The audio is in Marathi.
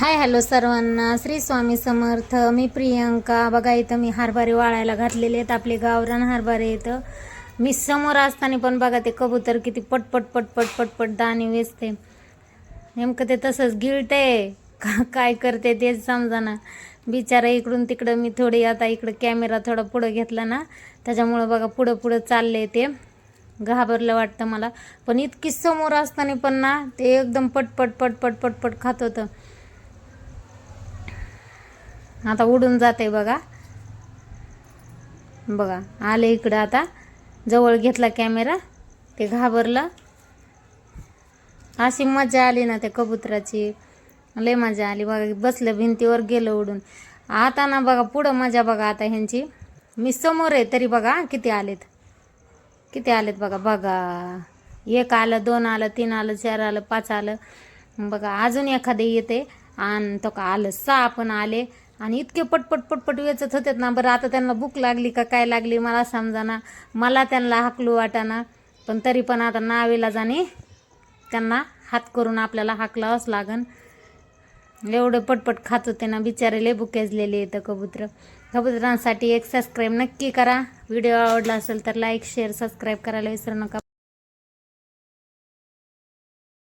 हाय हॅलो सर्वांना. श्री स्वामी समर्थ. मी प्रियंका. बघा इथं मी हरभरे वाळायला घातलेले आहेत. आपले गावरान हरभरे इथं. मी समोर असताना पण बघा ते कबूतर किती पटपट पटपट पटपट दाणे वेचते. नेमकं ते तसंच गिळते. का काय करते तेच समजाना. बिचारा इकडून तिकडं मी थोडी आता इकडं कॅमेरा थोडा पुढं घेतला ना त्याच्यामुळं बघा पुढं पुढं चालले ते. घाबरलं वाटतं मला. पण इतकी समोर असताना पण ना ते एकदम पटपट पटपट पटपट खात होतं. आता उडून जाते बघा. बघा आले इकडं आता. जवळ घेतला कॅमेरा ते घाबरलं. अशी मजा आली ना त्या कबुतराची. लय मजा आली बघा बसलं भिंतीवर गेलं उडून. आता ना बघा पुढं मजा बघा आता ह्यांची. मी समोर आहे तरी बघा किती आलेत. किती आलेत बघा बघा. एक आलं दोन आलं तीन आलं चार आलं पाच आलं. बघा अजून एखादं येते. आणि तो का आलं सहा पण आले. आणि इतके पटपट पटपट वेचत होते ना बरं आता त्यांना भूक लागली का काय लागली मला समजाना. मला त्यांना हाकलू वाटाना. पण तरी पण आता नावेला जाणे त्यांना हात करून आपल्याला हाकलावंच लागन. एवढं पटपट खात होते ना बिचारे लय बुकेजलेले येतं कबूतर. कबुतरांसाठी एक सबस्क्राईब नक्की करा. व्हिडिओ आवडला असेल तर लाईक शेअर सबस्क्राईब करायला विसरू नका.